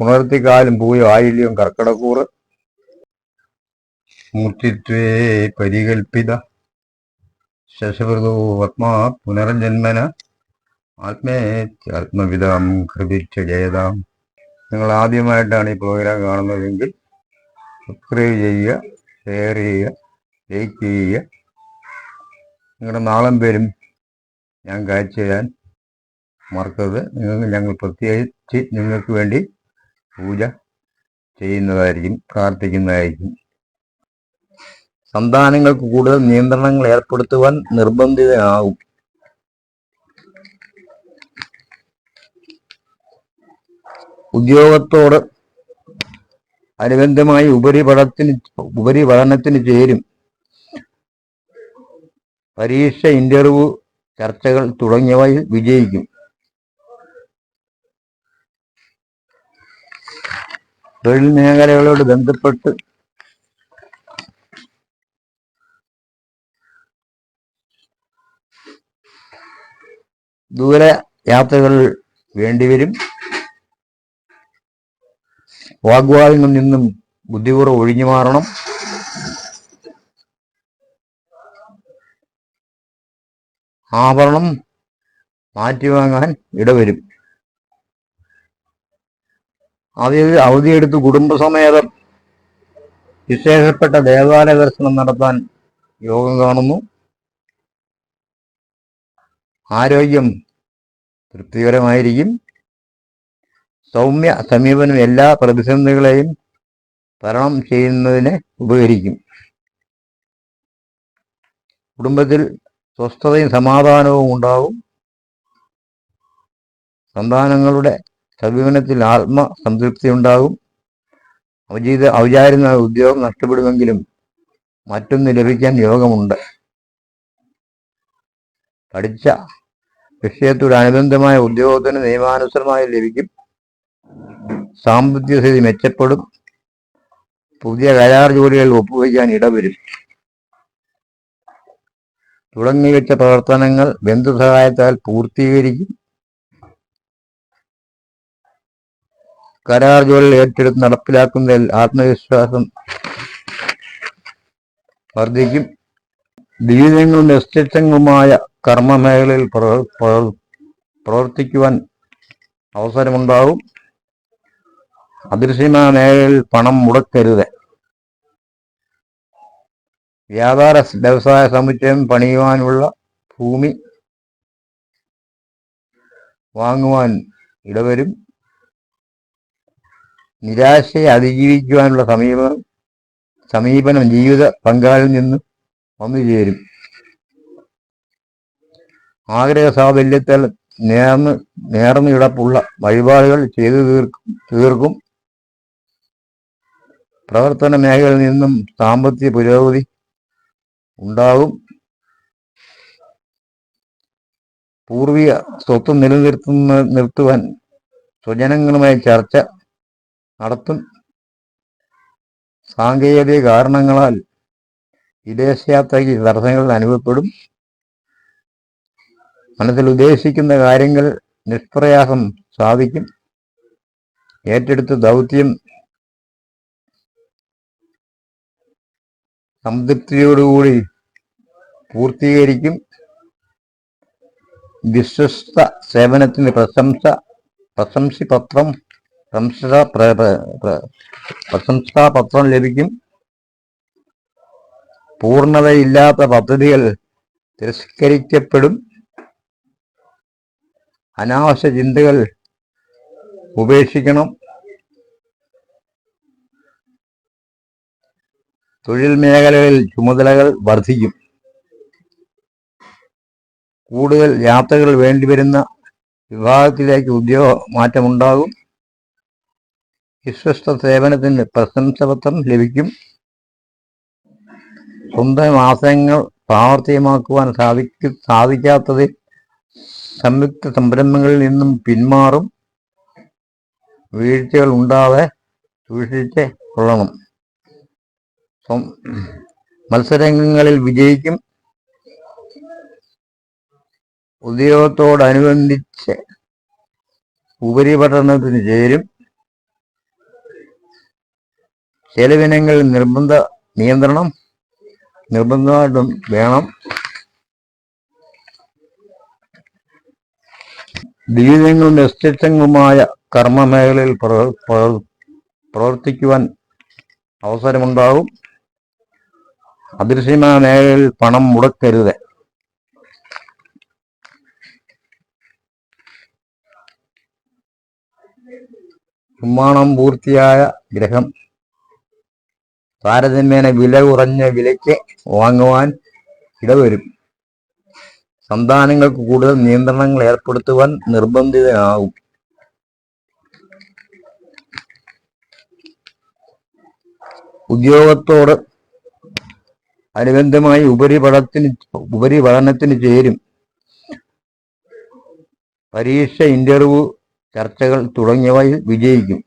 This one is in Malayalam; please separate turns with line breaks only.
പുണർത്തിക്കാലും പൂയോ ആയില്യവും കർക്കിടക്കൂറ് മൂർത്തിത്വേ പരികൽപ്പിത. ശശവൃതോ ആത്മാ പുനർജന്മന ആത്മേത്യാത്മവിധം കൃതിച്ച ജയതാം. നിങ്ങൾ ആദ്യമായിട്ടാണ് ഈ പ്രോഗ്രാം കാണുന്നതെങ്കിൽ സബ്സ്ക്രൈബ് ചെയ്യുക ഷെയർ ചെയ്യുക ലൈക്ക് ചെയ്യുക. നിങ്ങളുടെ നാളം പേരും ഞാൻ കാഴ്ച ചെയ്യാൻ മറക്കരുത്. നിങ്ങൾക്ക് ഞങ്ങൾ പ്രത്യേകിച്ച് നിങ്ങൾക്ക് വേണ്ടി പൂജ ചെയ്യുന്നതായിരിക്കും പ്രാർത്ഥിക്കുന്നതായിരിക്കും. സന്താനങ്ങൾക്ക് കൂടുതൽ നിയന്ത്രണങ്ങൾ ഏർപ്പെടുത്തുവാൻ നിർബന്ധിതനാകും. ഉദ്യോഗത്തോട് അനുബന്ധമായി ഉപരിപഠനത്തിന് ഉപരിപഠനത്തിന് ചേരും. പരീക്ഷ ഇന്റർവ്യൂ ചർച്ചകൾ തുടങ്ങിയവയിൽ വിജയിക്കും. തൊഴിൽ മേഖലകളോട് ബന്ധപ്പെട്ട് ദൂര യാത്രകൾ വേണ്ടിവരും. വാഗ്വാദങ്ങളിൽ നിന്നും ബുദ്ധിപൂർവം ഒഴിഞ്ഞു മാറണം. ആഭരണം മാറ്റിവാങ്ങാൻ ഇടവരും. അവധി അവധിയെടുത്ത് കുടുംബസമേതം വിശേഷപ്പെട്ട ദേവാലയ ദർശനം നടത്താൻ യോഗം കാണുന്നു. ആരോഗ്യം തൃപ്തികരമായിരിക്കും. സൗമ്യ സമീപനം എല്ലാ പ്രതിസന്ധികളെയും തരണം ചെയ്യുന്നതിന് ഉപകരിക്കും. കുടുംബത്തിൽ സ്വസ്ഥതയും സമാധാനവും ഉണ്ടാവും സന്താനങ്ങളുടെ സമീപനത്തിൽ ആത്മസംതൃപ്തി ഉണ്ടാകും അവജീത അവചാരുന്ന ഉദ്യോഗം നഷ്ടപ്പെടുമെങ്കിലും മറ്റൊന്ന് ലഭിക്കാൻ യോഗമുണ്ട്. പഠിച്ച വിഷയത്തോടനുബന്ധമായ ഉദ്യോഗത്തിന് നിയമാനുസൃതമായി ലഭിക്കും. സാമ്പത്തിക സ്ഥിതി മെച്ചപ്പെടും. പുതിയ കരാർ ജോലികൾ ഒപ്പുവയ്ക്കാൻ ഇടവരും. തുടങ്ങിവെച്ച പ്രവർത്തനങ്ങൾ ബന്ധുസഹായത്താൽ പൂർത്തീകരിക്കും. കരാർ ജോലികൾ ഏറ്റെടുത്ത് നടപ്പിലാക്കുന്നതിൽ ആത്മവിശ്വാസം വർദ്ധിക്കും. ദീനങ്ങളും നിശ്ചിതങ്ങളുമായ കർമ്മ മേഖലയിൽ പ്രവർ- പ്രവർത്തിക്കുവാൻ അവസരമുണ്ടാകും. അദൃശ്യമായ മേഖലയിൽ പണം മുടക്കരുത്. വ്യാപാര വ്യവസായ സമുച്ചയം പണിയുവാനുള്ള ഭൂമി വാങ്ങുവാൻ ഇടവരും. നിരാശയെ അതിജീവിക്കുവാനുള്ള സമീപനം സമീപനം ജീവിത പങ്കാളിൽ നിന്ന് വന്നു ചേരും. ആഗ്രഹ സാഫല്യത്താൽ നേർന്ന് നേർന്നു കിടപ്പുള്ള വഴിപാടുകൾ ചെയ്തു തീർക്കും തീർക്കും. പ്രവർത്തന മേഖലയിൽ നിന്നും സാമ്പത്തിക പുരോഗതി ഉണ്ടാകും. പൂർവിക സ്വത്ത് നിലനിർത്തുന്ന നിർത്തുവാൻ സ്വജനങ്ങളുമായി ചർച്ച നടത്തും. സാങ്കേതിക കാരണങ്ങളാൽ വിദേശയാത്രയ്ക്ക് തടസ്സങ്ങൾ അനുഭവപ്പെടും. മനസ്സിൽ ഉദ്ദേശിക്കുന്ന കാര്യങ്ങൾ നിഷ്പ്രയാസം സാധിക്കും. ഏറ്റെടുത്ത ദൗത്യം സംതൃപ്തിയോടുകൂടി പൂർത്തീകരിക്കും. വിശ്വസ്ത സേവനത്തിന് പ്രശംസ പ്രശംസിപത്രം പ്രശംസ പ്ര- പ്ര- പ്ര- പ്രശംസാപത്രം ലഭിക്കും. പൂർണതയില്ലാത്ത പദ്ധതികൾ തിരസ്കരിക്കപ്പെടും. അനാവശ്യ ചിന്തകൾ ഉപേക്ഷിക്കണം. തൊഴിൽ മേഖലകളിൽ ചുമതലകൾ വർദ്ധിക്കും. കൂടുതൽ യാത്രകൾ വേണ്ടിവരുന്ന വിഭാഗത്തിലേക്ക് ഉദ്യോഗ മാറ്റമുണ്ടാകും. വിശ്വസ്ത സേവനത്തിന് പ്രശംസപത്രം ലഭിക്കും. സ്വന്തം ആശയങ്ങൾ പ്രാവർത്തികമാക്കുവാൻ സാധിക്ക സാധിക്കാത്തത് സംയുക്ത സംരംഭങ്ങളിൽ നിന്നും പിന്മാറും. വീഴ്ചകൾ ഉണ്ടാതെ സൂക്ഷിച്ച് കൊള്ളണം. മത്സരങ്ങളിൽ വിജയിക്കും. ഉദ്യോഗത്തോടനുബന്ധിച്ച് ഉപരിപഠനത്തിന് ചേരും. ചെലവിനങ്ങളിൽ നിർബന്ധ നിയന്ത്രണം നിർബന്ധമായിട്ടും വേണം. ജീവിതങ്ങളും വ്യത്യസ്തങ്ങളുമായ കർമ്മ മേഖലയിൽ പ്രവർ- പ്രവർത്തിക്കുവാൻ അവസരമുണ്ടാകും. അദൃശ്യമായ മേഖലയിൽ പണം മുടക്കരുത്. നിർമ്മാണം പൂർത്തിയായ ഗ്രഹം താരതമ്യേന വില കുറഞ്ഞ വിലയ്ക്ക് വാങ്ങുവാൻ ഇടവരും. സന്താനങ്ങൾക്ക് കൂടുതൽ നിയന്ത്രണങ്ങൾ ഏർപ്പെടുത്തുവാൻ നിർബന്ധിതനാകും. ഉദ്യോഗത്തോട് അനുബന്ധമായി ഉപരിപഠനത്തിന് ഉപരിപഠനത്തിന് ചേരും. പരീക്ഷ ഇന്റർവ്യൂ ചർച്ചകൾ തുടങ്ങിയവ വിജയിക്കും.